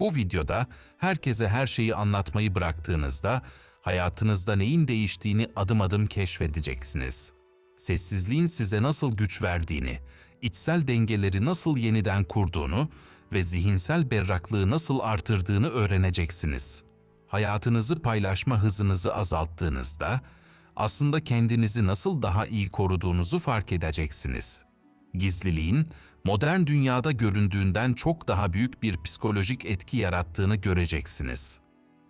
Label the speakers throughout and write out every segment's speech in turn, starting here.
Speaker 1: Bu videoda herkese her şeyi anlatmayı bıraktığınızda hayatınızda neyin değiştiğini adım adım keşfedeceksiniz. Sessizliğin size nasıl güç verdiğini, içsel dengeleri nasıl yeniden kurduğunu ve zihinsel berraklığı nasıl artırdığını öğreneceksiniz. Hayatınızı paylaşma hızınızı azalttığınızda aslında kendinizi nasıl daha iyi koruduğunuzu fark edeceksiniz. Gizliliğin modern dünyada göründüğünden çok daha büyük bir psikolojik etki yarattığını göreceksiniz.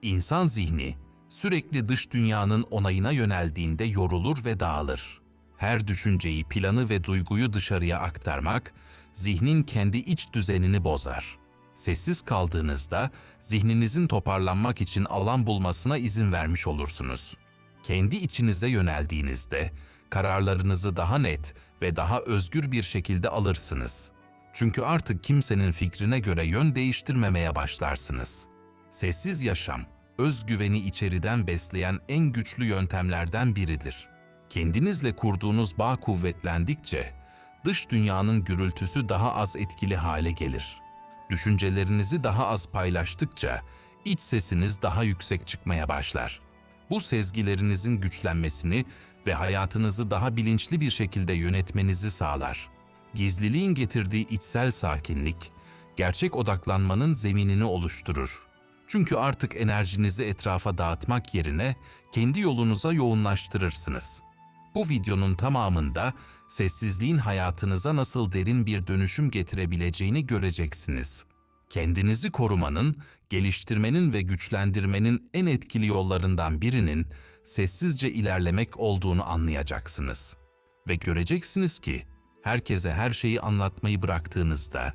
Speaker 1: İnsan zihni sürekli dış dünyanın onayına yöneldiğinde yorulur ve dağılır. Her düşünceyi, planı ve duyguyu dışarıya aktarmak zihnin kendi iç düzenini bozar. Sessiz kaldığınızda zihninizin toparlanmak için alan bulmasına izin vermiş olursunuz. Kendi içinize yöneldiğinizde kararlarınızı daha net ve daha özgür bir şekilde alırsınız. Çünkü artık kimsenin fikrine göre yön değiştirmemeye başlarsınız. Sessiz yaşam, özgüveni içeriden besleyen en güçlü yöntemlerden biridir. Kendinizle kurduğunuz bağ kuvvetlendikçe, dış dünyanın gürültüsü daha az etkili hale gelir. Düşüncelerinizi daha az paylaştıkça, iç sesiniz daha yüksek çıkmaya başlar. Bu sezgilerinizin güçlenmesini ve hayatınızı daha bilinçli bir şekilde yönetmenizi sağlar. Gizliliğin getirdiği içsel sakinlik, gerçek odaklanmanın zeminini oluşturur. Çünkü artık enerjinizi etrafa dağıtmak yerine kendi yolunuza yoğunlaştırırsınız. Bu videonun tamamında sessizliğin hayatınıza nasıl derin bir dönüşüm getirebileceğini göreceksiniz. Kendinizi korumanın, geliştirmenin ve güçlendirmenin en etkili yollarından birinin sessizce ilerlemek olduğunu anlayacaksınız. Ve göreceksiniz ki herkese her şeyi anlatmayı bıraktığınızda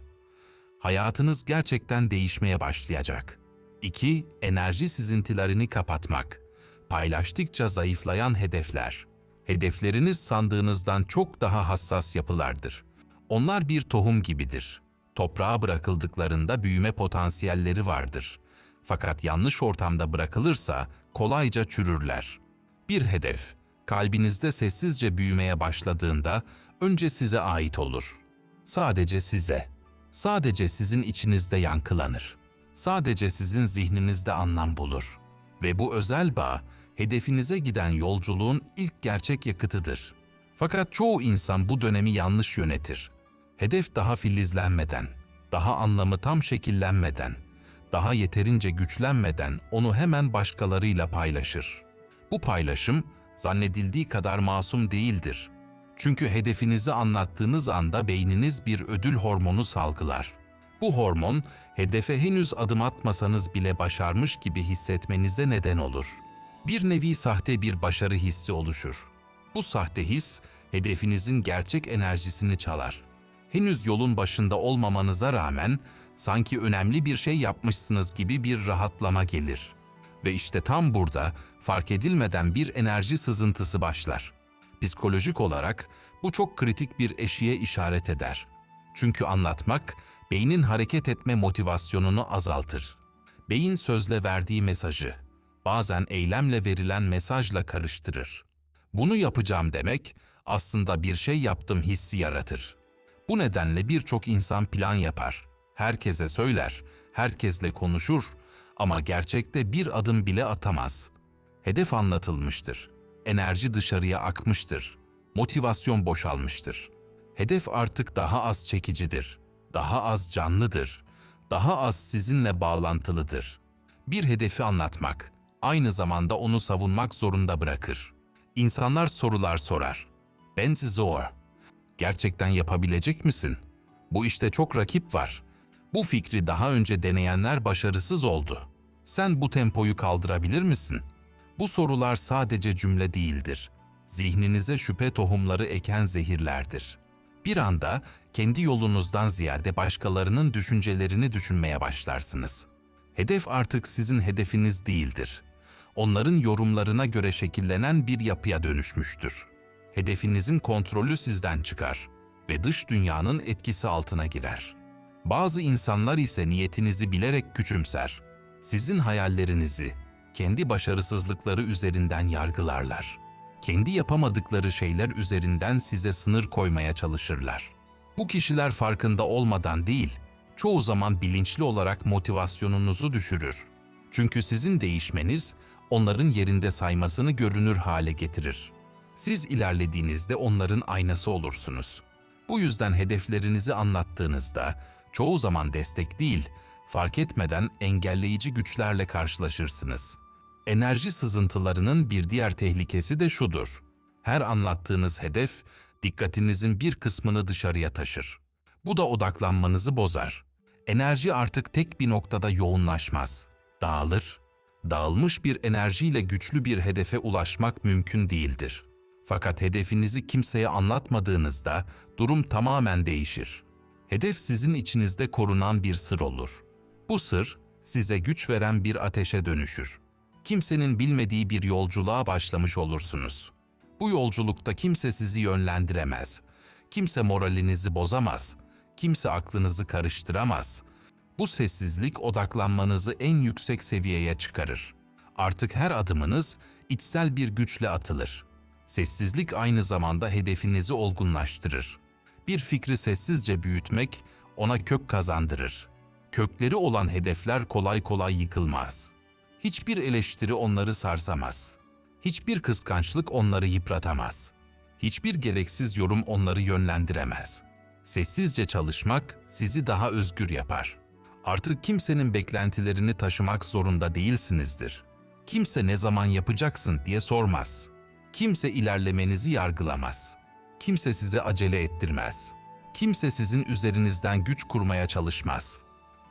Speaker 1: hayatınız gerçekten değişmeye başlayacak. 2. Enerji sizintilerini kapatmak. Paylaştıkça zayıflayan hedefler. Hedefleriniz sandığınızdan çok daha hassas yapılardır. Onlar bir tohum gibidir. Toprağa bırakıldıklarında büyüme potansiyelleri vardır. Fakat yanlış ortamda bırakılırsa kolayca çürürler. Bir hedef, kalbinizde sessizce büyümeye başladığında önce size ait olur. Sadece size. Sadece sizin içinizde yankılanır. Sadece sizin zihninizde anlam bulur. Ve bu özel bağ, hedefinize giden yolculuğun ilk gerçek yakıtıdır. Fakat çoğu insan bu dönemi yanlış yönetir. Hedef daha filizlenmeden, daha anlamı tam şekillenmeden, daha yeterince güçlenmeden onu hemen başkalarıyla paylaşır. Bu paylaşım zannedildiği kadar masum değildir. Çünkü hedefinizi anlattığınız anda beyniniz bir ödül hormonu salgılar. Bu hormon, hedefe henüz adım atmasanız bile başarmış gibi hissetmenize neden olur. Bir nevi sahte bir başarı hissi oluşur. Bu sahte his, hedefinizin gerçek enerjisini çalar. Henüz yolun başında olmamanıza rağmen sanki önemli bir şey yapmışsınız gibi bir rahatlama gelir. Ve işte tam burada fark edilmeden bir enerji sızıntısı başlar. Psikolojik olarak bu çok kritik bir eşiğe işaret eder. Çünkü anlatmak beynin hareket etme motivasyonunu azaltır. Beyin sözle verdiği mesajı bazen eylemle verilen mesajla karıştırır. Bunu yapacağım demek aslında bir şey yaptım hissi yaratır. Bu nedenle birçok insan plan yapar. Herkese söyler, herkesle konuşur ama gerçekte bir adım bile atamaz. Hedef anlatılmıştır. Enerji dışarıya akmıştır. Motivasyon boşalmıştır. Hedef artık daha az çekicidir. Daha az canlıdır. Daha az sizinle bağlantılıdır. Bir hedefi anlatmak, aynı zamanda onu savunmak zorunda bırakır. İnsanlar sorular sorar. Ben zor. Gerçekten yapabilecek misin? Bu işte çok rakip var. Bu fikri daha önce deneyenler başarısız oldu. Sen bu tempoyu kaldırabilir misin? Bu sorular sadece cümle değildir. Zihninize şüphe tohumları eken zehirlerdir. Bir anda kendi yolunuzdan ziyade başkalarının düşüncelerini düşünmeye başlarsınız. Hedef artık sizin hedefiniz değildir. Onların yorumlarına göre şekillenen bir yapıya dönüşmüştür. Hedefinizin kontrolü sizden çıkar ve dış dünyanın etkisi altına girer. Bazı insanlar ise niyetinizi bilerek küçümser. Sizin hayallerinizi kendi başarısızlıkları üzerinden yargılarlar. Kendi yapamadıkları şeyler üzerinden size sınır koymaya çalışırlar. Bu kişiler farkında olmadan değil, çoğu zaman bilinçli olarak motivasyonunuzu düşürür. Çünkü sizin değişmeniz onların yerinde saymasını görünür hale getirir. Siz ilerlediğinizde onların aynası olursunuz. Bu yüzden hedeflerinizi anlattığınızda çoğu zaman destek değil, fark etmeden engelleyici güçlerle karşılaşırsınız. Enerji sızıntılarının bir diğer tehlikesi de şudur. Her anlattığınız hedef dikkatinizin bir kısmını dışarıya taşır. Bu da odaklanmanızı bozar. Enerji artık tek bir noktada yoğunlaşmaz. Dağılır. Dağılmış bir enerjiyle güçlü bir hedefe ulaşmak mümkün değildir. Fakat hedefinizi kimseye anlatmadığınızda durum tamamen değişir. Hedef sizin içinizde korunan bir sır olur. Bu sır size güç veren bir ateşe dönüşür. Kimsenin bilmediği bir yolculuğa başlamış olursunuz. Bu yolculukta kimse sizi yönlendiremez. Kimse moralinizi bozamaz. Kimse aklınızı karıştıramaz. Bu sessizlik odaklanmanızı en yüksek seviyeye çıkarır. Artık her adımınız içsel bir güçle atılır. Sessizlik aynı zamanda hedefinizi olgunlaştırır. Bir fikri sessizce büyütmek ona kök kazandırır. Kökleri olan hedefler kolay kolay yıkılmaz. Hiçbir eleştiri onları sarsamaz. Hiçbir kıskançlık onları yıpratamaz. Hiçbir gereksiz yorum onları yönlendiremez. Sessizce çalışmak sizi daha özgür yapar. Artık kimsenin beklentilerini taşımak zorunda değilsinizdir. Kimse ne zaman yapacaksın diye sormaz. Kimse ilerlemenizi yargılamaz. Kimse size acele ettirmez. Kimse sizin üzerinizden güç kurmaya çalışmaz.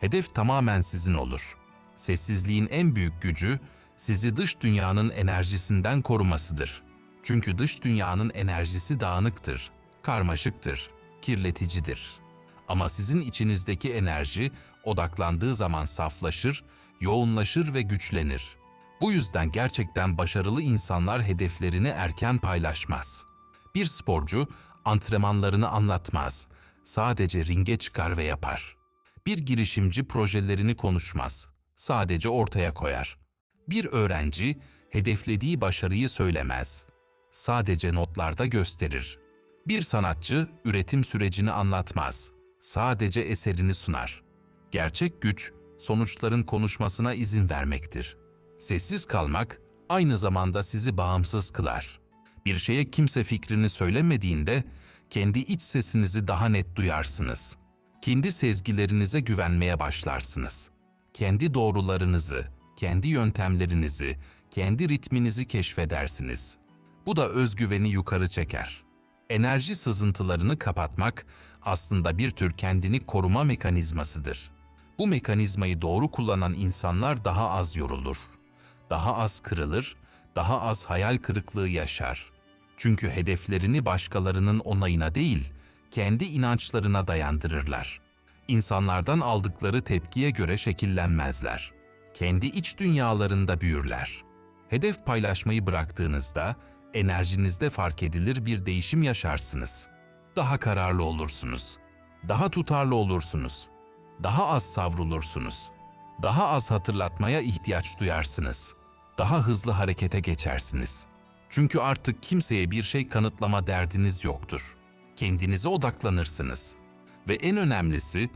Speaker 1: Hedef tamamen sizin olur. Sessizliğin en büyük gücü sizi dış dünyanın enerjisinden korumasıdır. Çünkü dış dünyanın enerjisi dağınıktır, karmaşıktır, kirleticidir. Ama sizin içinizdeki enerji odaklandığı zaman saflaşır, yoğunlaşır ve güçlenir. Bu yüzden gerçekten başarılı insanlar hedeflerini erken paylaşmaz. Bir sporcu antrenmanlarını anlatmaz, sadece ringe çıkar ve yapar. Bir girişimci projelerini konuşmaz, sadece ortaya koyar. Bir öğrenci hedeflediği başarıyı söylemez, sadece notlarda gösterir. Bir sanatçı üretim sürecini anlatmaz, sadece eserini sunar. Gerçek güç, sonuçların konuşmasına izin vermektir. Sessiz kalmak aynı zamanda sizi bağımsız kılar. Bir şeye kimse fikrini söylemediğinde kendi iç sesinizi daha net duyarsınız. Kendi sezgilerinize güvenmeye başlarsınız. Kendi doğrularınızı, kendi yöntemlerinizi, kendi ritminizi keşfedersiniz. Bu da özgüveni yukarı çeker. Enerji sızıntılarını kapatmak aslında bir tür kendini koruma mekanizmasıdır. Bu mekanizmayı doğru kullanan insanlar daha az yorulur, daha az kırılır, daha az hayal kırıklığı yaşar. Çünkü hedeflerini başkalarının onayına değil, kendi inançlarına dayandırırlar. İnsanlardan aldıkları tepkiye göre şekillenmezler. Kendi iç dünyalarında büyürler. Hedef paylaşmayı bıraktığınızda enerjinizde fark edilir bir değişim yaşarsınız. Daha kararlı olursunuz. Daha tutarlı olursunuz. Daha az savrulursunuz. Daha az hatırlatmaya ihtiyaç duyarsınız. Daha hızlı harekete geçersiniz. Çünkü artık kimseye bir şey kanıtlama derdiniz yoktur. Kendinize odaklanırsınız. Ve en önemlisi,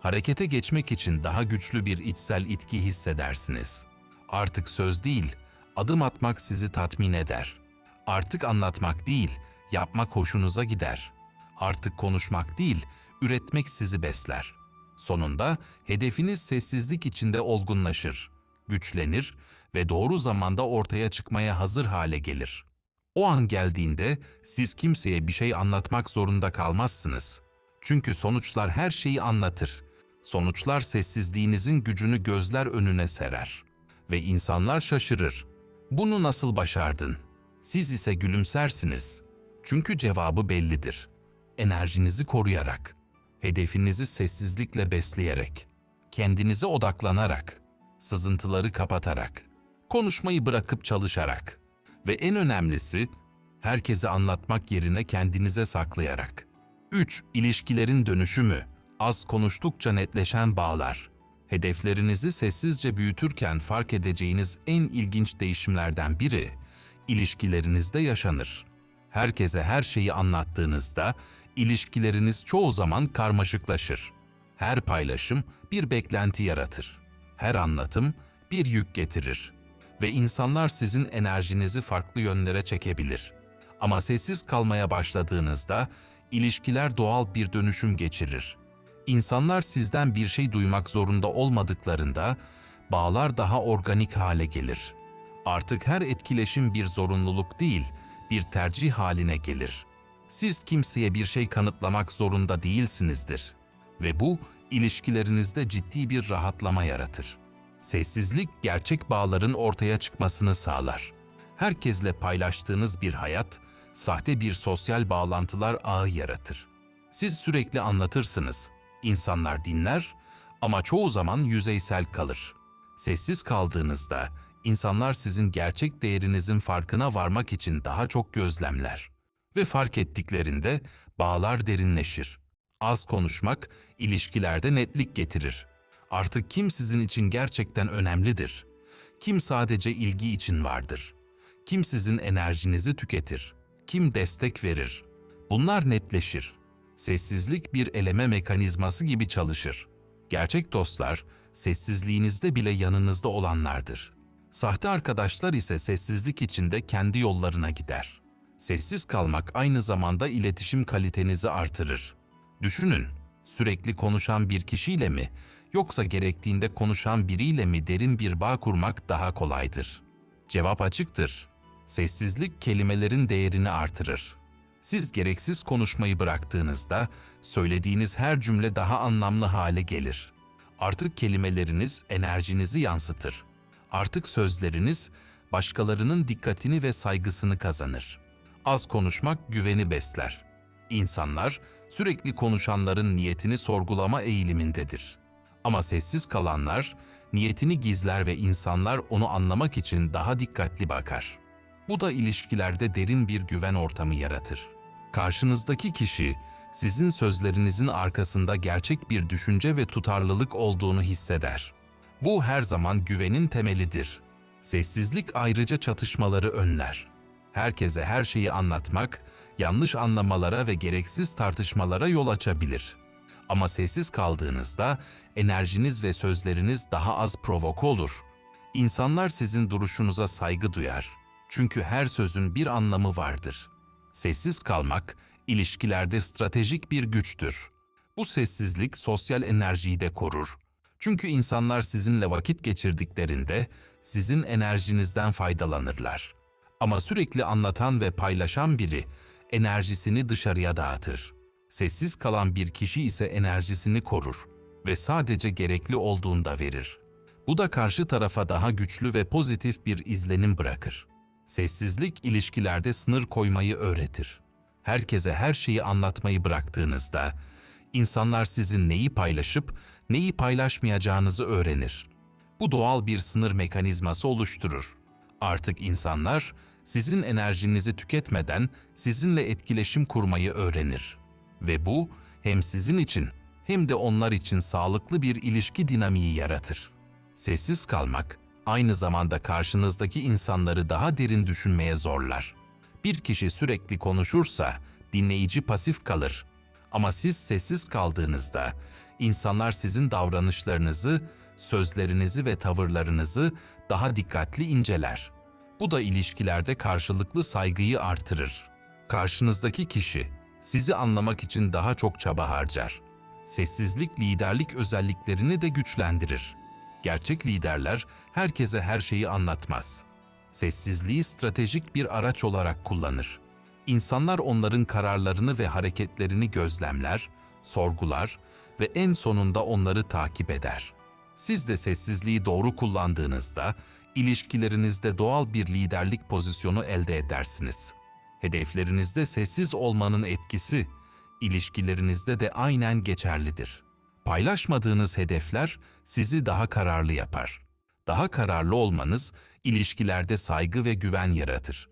Speaker 1: harekete geçmek için daha güçlü bir içsel itki hissedersiniz. Artık söz değil, adım atmak sizi tatmin eder. Artık anlatmak değil, yapmak hoşunuza gider. Artık konuşmak değil, üretmek sizi besler. Sonunda hedefiniz sessizlik içinde olgunlaşır, güçlenir ve doğru zamanda ortaya çıkmaya hazır hale gelir. O an geldiğinde siz kimseye bir şey anlatmak zorunda kalmazsınız. Çünkü sonuçlar her şeyi anlatır. Sonuçlar sessizliğinizin gücünü gözler önüne serer. Ve insanlar şaşırır. Bunu nasıl başardın? Siz ise gülümsersiniz. Çünkü cevabı bellidir. Enerjinizi koruyarak, hedefinizi sessizlikle besleyerek, kendinize odaklanarak, sızıntıları kapatarak, konuşmayı bırakıp çalışarak ve en önemlisi herkese anlatmak yerine kendinize saklayarak. 3. İlişkilerin dönüşümü, az konuştukça netleşen bağlar. Hedeflerinizi sessizce büyütürken fark edeceğiniz en ilginç değişimlerden biri, ilişkilerinizde yaşanır. Herkese her şeyi anlattığınızda ilişkileriniz çoğu zaman karmaşıklaşır. Her paylaşım bir beklenti yaratır. Her anlatım bir yük getirir. Ve insanlar sizin enerjinizi farklı yönlere çekebilir. Ama sessiz kalmaya başladığınızda ilişkiler doğal bir dönüşüm geçirir. İnsanlar sizden bir şey duymak zorunda olmadıklarında bağlar daha organik hale gelir. Artık her etkileşim bir zorunluluk değil, bir tercih haline gelir. Siz kimseye bir şey kanıtlamak zorunda değilsinizdir ve bu ilişkilerinizde ciddi bir rahatlama yaratır. Sessizlik gerçek bağların ortaya çıkmasını sağlar. Herkesle paylaştığınız bir hayat, sahte bir sosyal bağlantılar ağı yaratır. Siz sürekli anlatırsınız, insanlar dinler ama çoğu zaman yüzeysel kalır. Sessiz kaldığınızda insanlar sizin gerçek değerinizin farkına varmak için daha çok gözlemler ve fark ettiklerinde bağlar derinleşir. Az konuşmak ilişkilerde netlik getirir. Artık kim sizin için gerçekten önemlidir? Kim sadece ilgi için vardır? Kim sizin enerjinizi tüketir? Kim destek verir? Bunlar netleşir. Sessizlik bir eleme mekanizması gibi çalışır. Gerçek dostlar sessizliğinizde bile yanınızda olanlardır. Sahte arkadaşlar ise sessizlik içinde kendi yollarına gider. Sessiz kalmak aynı zamanda iletişim kalitenizi artırır. Düşünün, sürekli konuşan bir kişiyle mi yoksa gerektiğinde konuşan biriyle mi derin bir bağ kurmak daha kolaydır? Cevap açıktır. Sessizlik kelimelerin değerini artırır. Siz gereksiz konuşmayı bıraktığınızda söylediğiniz her cümle daha anlamlı hale gelir. Artık kelimeleriniz enerjinizi yansıtır. Artık sözleriniz başkalarının dikkatini ve saygısını kazanır. Az konuşmak güveni besler. İnsanlar sürekli konuşanların niyetini sorgulama eğilimindedir. Ama sessiz kalanlar niyetini gizler ve insanlar onu anlamak için daha dikkatli bakar. Bu da ilişkilerde derin bir güven ortamı yaratır. Karşınızdaki kişi sizin sözlerinizin arkasında gerçek bir düşünce ve tutarlılık olduğunu hisseder. Bu her zaman güvenin temelidir. Sessizlik ayrıca çatışmaları önler. Herkese her şeyi anlatmak, yanlış anlamalara ve gereksiz tartışmalara yol açabilir. Ama sessiz kaldığınızda enerjiniz ve sözleriniz daha az provoke olur. İnsanlar sizin duruşunuza saygı duyar. Çünkü her sözün bir anlamı vardır. Sessiz kalmak ilişkilerde stratejik bir güçtür. Bu sessizlik sosyal enerjiyi de korur. Çünkü insanlar sizinle vakit geçirdiklerinde sizin enerjinizden faydalanırlar. Ama sürekli anlatan ve paylaşan biri enerjisini dışarıya dağıtır. Sessiz kalan bir kişi ise enerjisini korur ve sadece gerekli olduğunda verir. Bu da karşı tarafa daha güçlü ve pozitif bir izlenim bırakır. Sessizlik ilişkilerde sınır koymayı öğretir. Herkese her şeyi anlatmayı bıraktığınızda insanlar sizin neyi paylaşıp neyi paylaşmayacağınızı öğrenir. Bu doğal bir sınır mekanizması oluşturur. Artık insanlar sizin enerjinizi tüketmeden sizinle etkileşim kurmayı öğrenir. Ve bu hem sizin için hem de onlar için sağlıklı bir ilişki dinamiği yaratır. Sessiz kalmak aynı zamanda karşınızdaki insanları daha derin düşünmeye zorlar. Bir kişi sürekli konuşursa dinleyici pasif kalır. Ama siz sessiz kaldığınızda insanlar sizin davranışlarınızı, sözlerinizi ve tavırlarınızı daha dikkatli inceler. Bu da ilişkilerde karşılıklı saygıyı artırır. Karşınızdaki kişi sizi anlamak için daha çok çaba harcar. Sessizlik liderlik özelliklerini de güçlendirir. Gerçek liderler herkese her şeyi anlatmaz. Sessizliği stratejik bir araç olarak kullanır. İnsanlar onların kararlarını ve hareketlerini gözlemler, sorgular ve en sonunda onları takip eder. Siz de sessizliği doğru kullandığınızda ilişkilerinizde doğal bir liderlik pozisyonu elde edersiniz. Hedeflerinizde sessiz olmanın etkisi ilişkilerinizde de aynen geçerlidir. Paylaşmadığınız hedefler sizi daha kararlı yapar. Daha kararlı olmanız ilişkilerde saygı ve güven yaratır.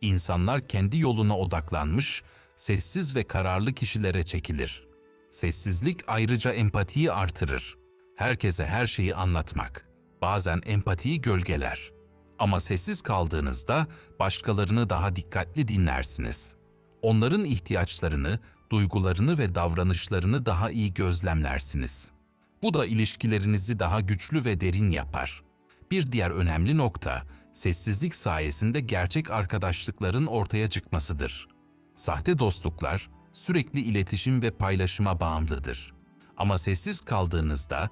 Speaker 1: İnsanlar kendi yoluna odaklanmış, sessiz ve kararlı kişilere çekilir. Sessizlik ayrıca empatiyi artırır. Herkese her şeyi anlatmak bazen empatiyi gölgeler. Ama sessiz kaldığınızda başkalarını daha dikkatli dinlersiniz. Onların ihtiyaçlarını, duygularını ve davranışlarını daha iyi gözlemlersiniz. Bu da ilişkilerinizi daha güçlü ve derin yapar. Bir diğer önemli nokta, sessizlik sayesinde gerçek arkadaşlıkların ortaya çıkmasıdır. Sahte dostluklar sürekli iletişim ve paylaşıma bağımlıdır. Ama sessiz kaldığınızda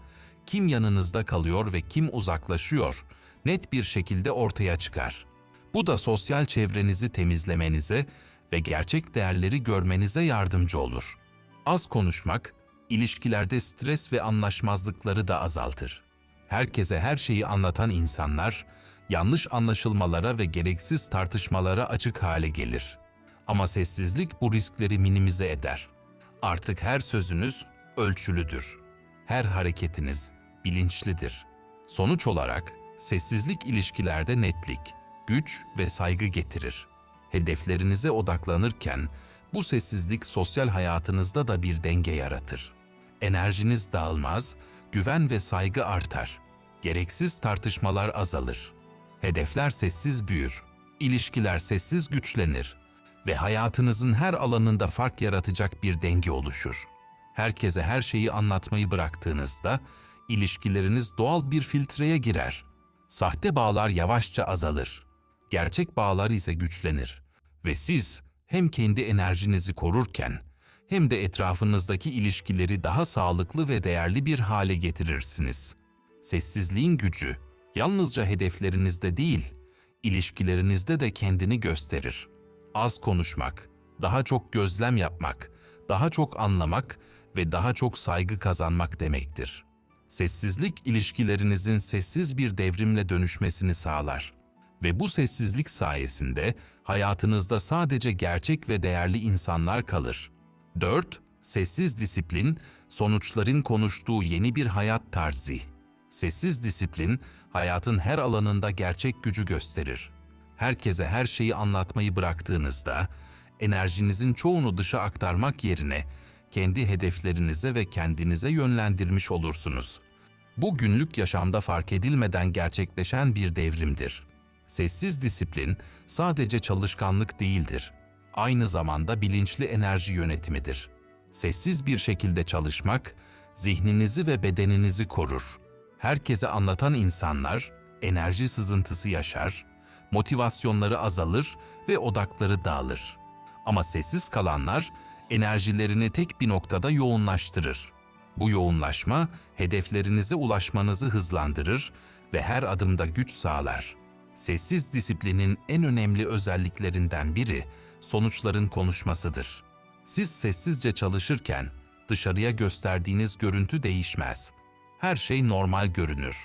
Speaker 1: kim yanınızda kalıyor ve kim uzaklaşıyor net bir şekilde ortaya çıkar. Bu da sosyal çevrenizi temizlemenize ve gerçek değerleri görmenize yardımcı olur. Az konuşmak, ilişkilerde stres ve anlaşmazlıkları da azaltır. Herkese her şeyi anlatan insanlar, yanlış anlaşılmalara ve gereksiz tartışmalara açık hale gelir. Ama sessizlik bu riskleri minimize eder. Artık her sözünüz ölçülüdür. Her hareketiniz bilinçlidir. Sonuç olarak sessizlik ilişkilerde netlik, güç ve saygı getirir. Hedeflerinize odaklanırken bu sessizlik sosyal hayatınızda da bir denge yaratır. Enerjiniz dağılmaz, güven ve saygı artar. Gereksiz tartışmalar azalır. Hedefler sessiz büyür, ilişkiler sessiz güçlenir ve hayatınızın her alanında fark yaratacak bir denge oluşur. Herkese her şeyi anlatmayı bıraktığınızda ilişkileriniz doğal bir filtreye girer. Sahte bağlar yavaşça azalır. Gerçek bağlar ise güçlenir ve siz hem kendi enerjinizi korurken hem de etrafınızdaki ilişkileri daha sağlıklı ve değerli bir hale getirirsiniz. Sessizliğin gücü yalnızca hedeflerinizde değil, ilişkilerinizde de kendini gösterir. Az konuşmak, daha çok gözlem yapmak, daha çok anlamak ve daha çok saygı kazanmak demektir. Sessizlik ilişkilerinizin sessiz bir devrimle dönüşmesini sağlar ve bu sessizlik sayesinde hayatınızda sadece gerçek ve değerli insanlar kalır. 4. Sessiz disiplin, sonuçların konuştuğu yeni bir hayat tarzı. Sessiz disiplin, hayatın her alanında gerçek gücü gösterir. Herkese her şeyi anlatmayı bıraktığınızda, enerjinizin çoğunu dışa aktarmak yerine kendi hedeflerinize ve kendinize yönlendirmiş olursunuz. Bu günlük yaşamda fark edilmeden gerçekleşen bir devrimdir. Sessiz disiplin sadece çalışkanlık değildir. Aynı zamanda bilinçli enerji yönetimidir. Sessiz bir şekilde çalışmak, zihninizi ve bedeninizi korur. Herkese anlatan insanlar, enerji sızıntısı yaşar, motivasyonları azalır ve odakları dağılır. Ama sessiz kalanlar, enerjilerini tek bir noktada yoğunlaştırır. Bu yoğunlaşma, hedeflerinize ulaşmanızı hızlandırır ve her adımda güç sağlar. Sessiz disiplinin en önemli özelliklerinden biri sonuçların konuşmasıdır. Siz sessizce çalışırken dışarıya gösterdiğiniz görüntü değişmez. Her şey normal görünür.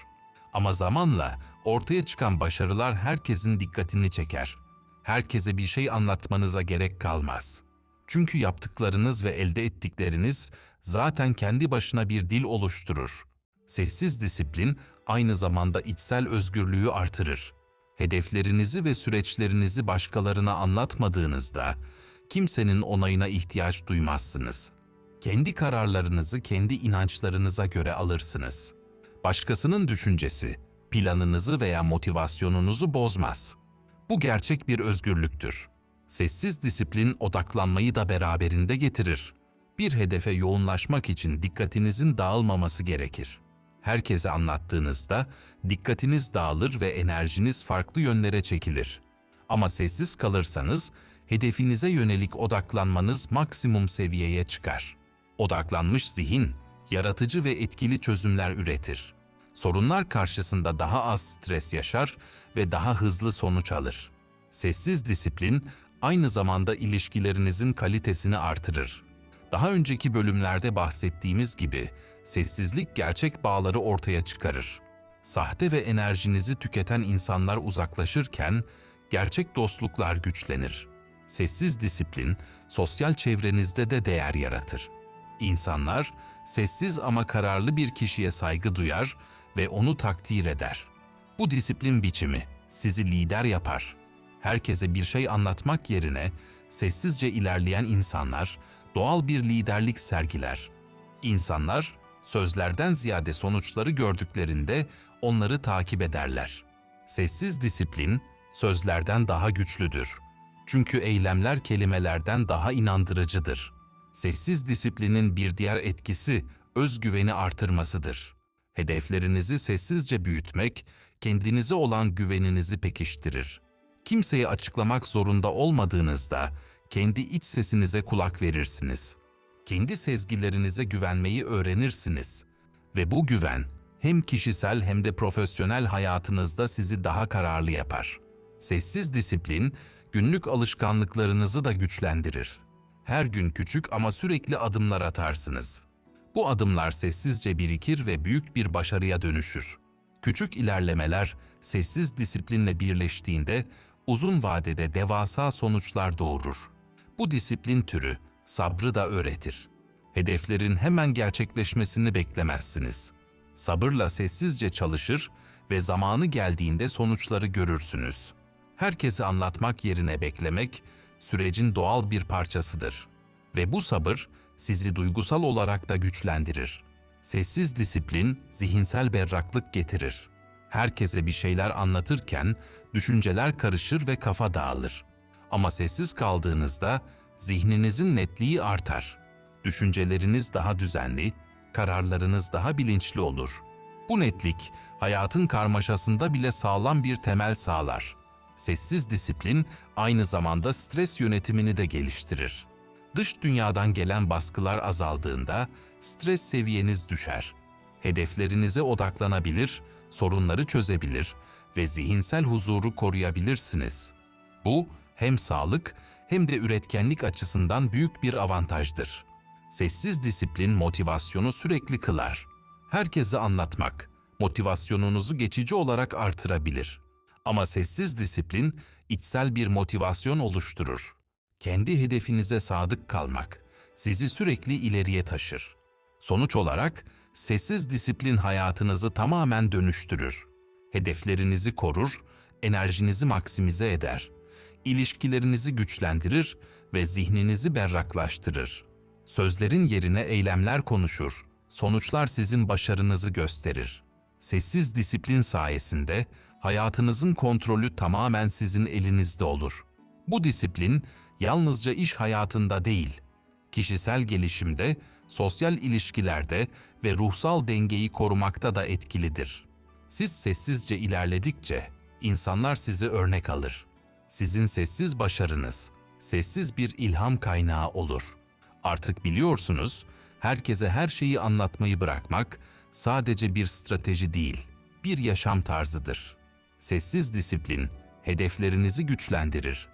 Speaker 1: Ama zamanla ortaya çıkan başarılar herkesin dikkatini çeker. Herkese bir şey anlatmanıza gerek kalmaz. Çünkü yaptıklarınız ve elde ettikleriniz zaten kendi başına bir dil oluşturur. Sessiz disiplin aynı zamanda içsel özgürlüğü artırır. Hedeflerinizi ve süreçlerinizi başkalarına anlatmadığınızda kimsenin onayına ihtiyaç duymazsınız. Kendi kararlarınızı kendi inançlarınıza göre alırsınız. Başkasının düşüncesi, planınızı veya motivasyonunuzu bozmaz. Bu gerçek bir özgürlüktür. Sessiz disiplin odaklanmayı da beraberinde getirir. Bir hedefe yoğunlaşmak için dikkatinizin dağılmaması gerekir. Herkese anlattığınızda dikkatiniz dağılır ve enerjiniz farklı yönlere çekilir. Ama sessiz kalırsanız hedefinize yönelik odaklanmanız maksimum seviyeye çıkar. Odaklanmış zihin, yaratıcı ve etkili çözümler üretir. Sorunlar karşısında daha az stres yaşar ve daha hızlı sonuç alır. Sessiz disiplin aynı zamanda ilişkilerinizin kalitesini artırır. Daha önceki bölümlerde bahsettiğimiz gibi sessizlik gerçek bağları ortaya çıkarır. Sahte ve enerjinizi tüketen insanlar uzaklaşırken gerçek dostluklar güçlenir. Sessiz disiplin sosyal çevrenizde de değer yaratır. İnsanlar sessiz ama kararlı bir kişiye saygı duyar ve onu takdir eder. Bu disiplin biçimi sizi lider yapar. Herkese bir şey anlatmak yerine sessizce ilerleyen insanlar doğal bir liderlik sergiler. İnsanlar sözlerden ziyade sonuçları gördüklerinde onları takip ederler. Sessiz disiplin sözlerden daha güçlüdür. Çünkü eylemler kelimelerden daha inandırıcıdır. Sessiz disiplinin bir diğer etkisi özgüveni artırmasıdır. Hedeflerinizi sessizce büyütmek, kendinize olan güveninizi pekiştirir. Kimseye açıklamak zorunda olmadığınızda kendi iç sesinize kulak verirsiniz. Kendi sezgilerinize güvenmeyi öğrenirsiniz ve bu güven hem kişisel hem de profesyonel hayatınızda sizi daha kararlı yapar. Sessiz disiplin günlük alışkanlıklarınızı da güçlendirir. Her gün küçük ama sürekli adımlar atarsınız. Bu adımlar sessizce birikir ve büyük bir başarıya dönüşür. Küçük ilerlemeler sessiz disiplinle birleştiğinde uzun vadede devasa sonuçlar doğurur. Bu disiplin türü sabrı da öğretir. Hedeflerin hemen gerçekleşmesini beklemezsiniz. Sabırla sessizce çalışır ve zamanı geldiğinde sonuçları görürsünüz. Herkese anlatmak yerine beklemek sürecin doğal bir parçasıdır. Ve bu sabır sizi duygusal olarak da güçlendirir. Sessiz disiplin zihinsel berraklık getirir. Herkese bir şeyler anlatırken düşünceler karışır ve kafa dağılır. Ama sessiz kaldığınızda zihninizin netliği artar. Düşünceleriniz daha düzenli, kararlarınız daha bilinçli olur. Bu netlik hayatın karmaşasında bile sağlam bir temel sağlar. Sessiz disiplin aynı zamanda stres yönetimini de geliştirir. Dış dünyadan gelen baskılar azaldığında stres seviyeniz düşer. Hedeflerinize odaklanabilir, sorunları çözebilir ve zihinsel huzuru koruyabilirsiniz. Bu hem sağlık hem de üretkenlik açısından büyük bir avantajdır. Sessiz disiplin motivasyonu sürekli kılar. Herkese anlatmak motivasyonunuzu geçici olarak artırabilir. Ama sessiz disiplin içsel bir motivasyon oluşturur. Kendi hedefinize sadık kalmak sizi sürekli ileriye taşır. Sonuç olarak sessiz disiplin hayatınızı tamamen dönüştürür. Hedeflerinizi korur, enerjinizi maksimize eder. İlişkilerinizi güçlendirir ve zihninizi berraklaştırır. Sözlerin yerine eylemler konuşur. Sonuçlar sizin başarınızı gösterir. Sessiz disiplin sayesinde hayatınızın kontrolü tamamen sizin elinizde olur. Bu disiplin yalnızca iş hayatında değil, kişisel gelişimde, sosyal ilişkilerde ve ruhsal dengeyi korumakta da etkilidir. Siz sessizce ilerledikçe insanlar sizi örnek alır. Sizin sessiz başarınız, sessiz bir ilham kaynağı olur. Artık biliyorsunuz, herkese her şeyi anlatmayı bırakmak sadece bir strateji değil, bir yaşam tarzıdır. Sessiz disiplin hedeflerinizi güçlendirir,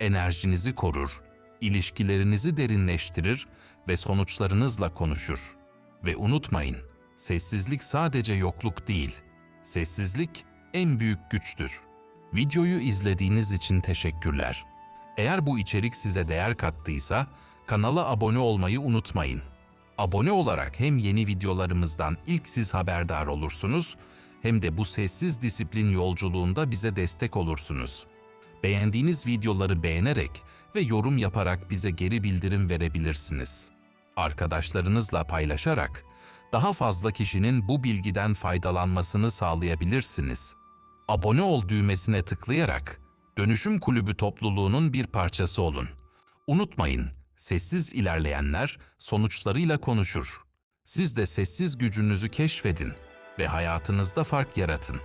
Speaker 1: enerjinizi korur, ilişkilerinizi derinleştirir ve sonuçlarınızla konuşur. Ve unutmayın, sessizlik sadece yokluk değil, sessizlik en büyük güçtür. Videoyu izlediğiniz için teşekkürler. Eğer bu içerik size değer kattıysa kanala abone olmayı unutmayın. Abone olarak hem yeni videolarımızdan ilk siz haberdar olursunuz hem de bu sessiz disiplin yolculuğunda bize destek olursunuz. Beğendiğiniz videoları beğenerek ve yorum yaparak bize geri bildirim verebilirsiniz. Arkadaşlarınızla paylaşarak daha fazla kişinin bu bilgiden faydalanmasını sağlayabilirsiniz. Abone ol düğmesine tıklayarak Dönüşüm Kulübü topluluğunun bir parçası olun. Unutmayın, sessiz ilerleyenler sonuçlarıyla konuşur. Siz de sessiz gücünüzü keşfedin ve hayatınızda fark yaratın.